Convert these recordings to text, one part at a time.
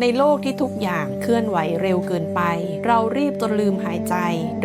ในโลกที่ทุกอย่างเคลื่อนไหวเร็วเกินไป เรารีบจนลืมหายใจ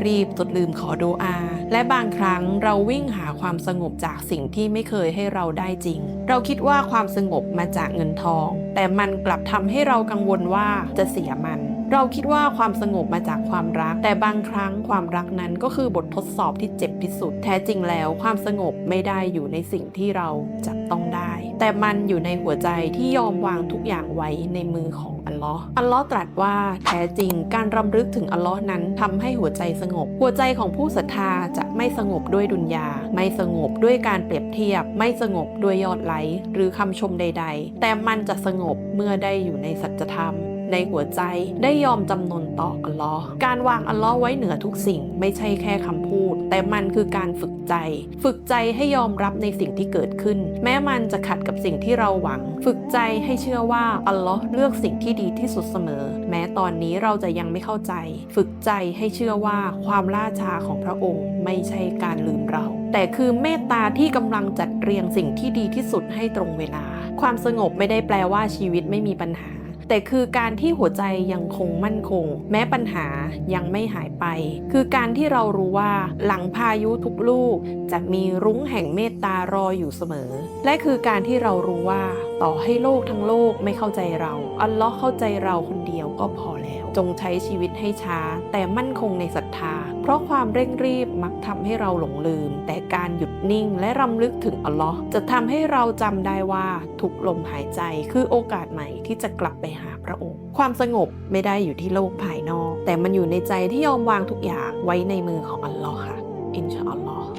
รีบจนลืมขอโดอา และบางครั้งเราวิ่งหาความสงบจากสิ่งที่ไม่เคยให้เราได้จริง เราคิดว่าความสงบมาจากเงินทอง แต่มันกลับทำให้เรากังวลว่าจะเสียมันเราคิดว่าความสงบมาจากความรัก แต่บางครั้งความรักนั้นก็คือบททดสอบที่เจ็บที่สุด แท้จริงแล้วความสงบไม่ได้อยู่ในสิ่งที่เราจับต้องได้ แต่มันอยู่ในหัวใจที่ยอมวางทุกอย่างไว้ในมือของ ลอฮ์อัลลอฮ์ตรัสว่าแท้จริงการรำลึกถึงอัลลอฮ์นั้นทำให้หัวใจสงบ หัวใจของผู้ศรัทธาจะไม่สงบด้วยดุนยา ไม่สงบด้วยการเปรียบเทียบ ไม่สงบด้วยยอดไลค์หรือคำชมใด ๆ แต่มันจะสงบเมื่อได้อยู่ในสัจธรรม ในหัวใจได้ยอมจำนนต่ออัลลอฮ์การวางอัลลอฮ์ไว้เหนือทุกสิ่งไม่ใช่แค่คำพูด แต่มันคือการฝึกใจ ฝึกใจให้ยอมรับในสิ่งที่เกิดขึ้น แม้มันจะขัดกับสิ่งที่เราหวัง ฝึกใจให้เชื่อว่าอัลลอฮ์เลือกสิ่งที่ดีที่สุดเสมอ แม้ตอนนี้เราจะยังไม่เข้าใจ ฝึกใจให้เชื่อว่าความล่าช้าของพระองค์ไม่ใช่การลืมเรา แต่คือเมตตาที่กำลังจัดเรียงสิ่งที่ดีที่สุดให้ตรงเวลา ความสงบไม่ได้แปลว่าชีวิตไม่มีปัญหา แต่คือการที่หัวใจยังคงมั่นคง แม้ปัญหายังไม่หายไป คือการที่เรารู้ว่าหลังพายุทุกลูก จะมีรุ้งแห่งเมตตารออยู่เสมอ และคือการที่เรารู้ว่าต่อให้โลกทั้งโลกไม่เข้าใจเรา อัลลอฮ์เข้าใจเราคนเดียวก็พอแล้ว จงใช้ชีวิตให้ช้า แต่มั่นคงในศรัทธา เพราะความเร่งรีบมักทำให้เราหลงลืม แต่การหยุดนิ่งและรำลึกถึงอัลลอฮ์จะทำให้เราจำได้ว่าทุกลมหายใจคือโอกาสใหม่ที่จะกลับไปหาพระองค์ ความสงบไม่ได้อยู่ที่โลกภายนอก แต่มันอยู่ในใจที่ยอมวางทุกอย่างไว้ในมือของอัลลอฮ์ค่ะอินชาอัลลอฮ์